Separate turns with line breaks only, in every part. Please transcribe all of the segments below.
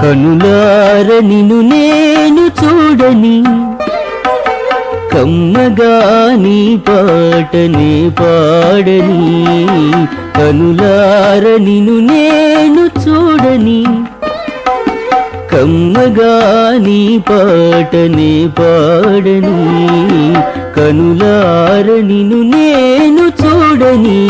కనులార నిను నేను చూడని కమ్మగాని పాటనే పాడని కనులార నిను నేను చూడని. కమ్మగాని పాటనే పాడని కనులార నిను నేను చూడని.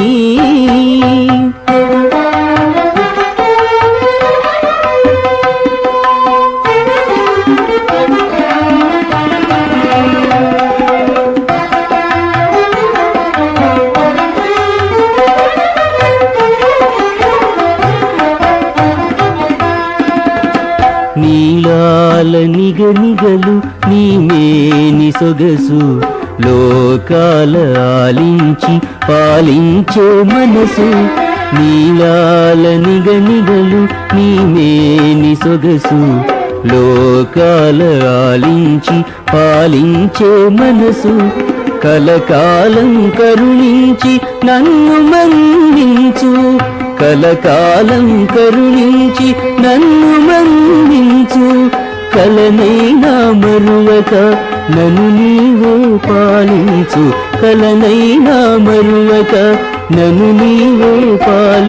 నీలాల నీ మేని సొగసు. లోకాల ఆలించి పాలించే మనసు. నీలాల నిగనిగలు నీ మేని సొగసు. లోకాల ఆలించి పాలించే మనసు. కలకాలం కరుణించి నన్ను మన్నించు. కలకాలం కరుణించి నన్ను మన్నించు. కలనైనా మరువక నన్ను నీవే పాలించు. కలనైనా మరువక నన్ను నీవే పాలి.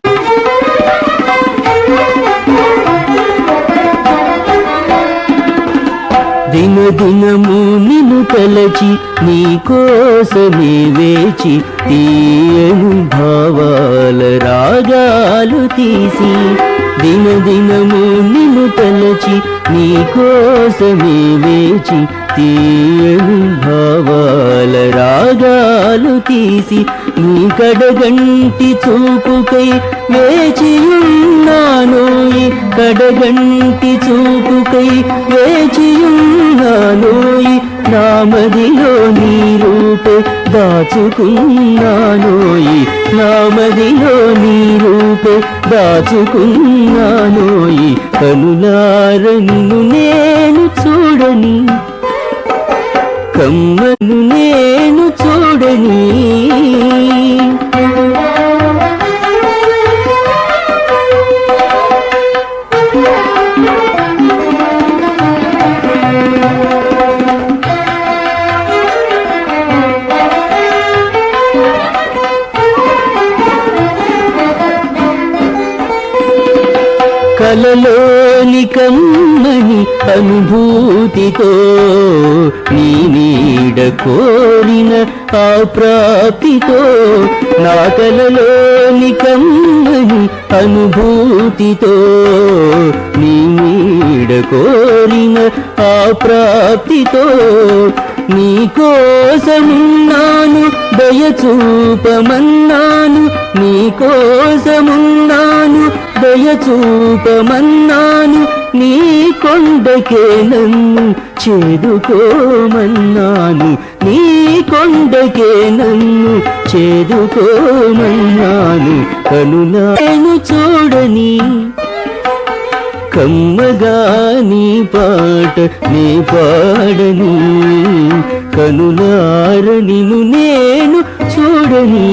దిన దిన నిన్ను తలచి నీ కోసమే వేచి తీయను భావాల రాగాలు తీసి దినదినము నిన్ను తలచి నీ కోసమే వేచి తీయను భావాల రాగాలు తీసి నీ కడగంటి చూపుకై వేచియున్నానోయి కడగంటి చూపుకై వేచియున్నానోయి నామదిలో నీ రూపే దాచుకున్నానోయి నామదిలో నీ రూపే దాచుకున్నానోయి కనులార నిన్ను నేను చూడని కమ్మను నేను కలలోని కమ్మని అనుభూతితో నీ నీడ కోరిన ఆ ప్రాప్తితో నా కలలోని కమ్మని అనుభూతితో నీ నీడ కోరిన ఆ ప్రాప్తితో నీ కోసమున్నాను దయ చూపమన్నాను నీ కోసమున్నాను. దయ చూపమన్నాను నీ కొండకే నన్ను చేదుకోమన్నాను. నీ కొండకే నన్ను చేదుకోమన్నాను. కనులాను చూడని కమ్మగా నీ పాట నీ పాడని కనులార నేను చూడని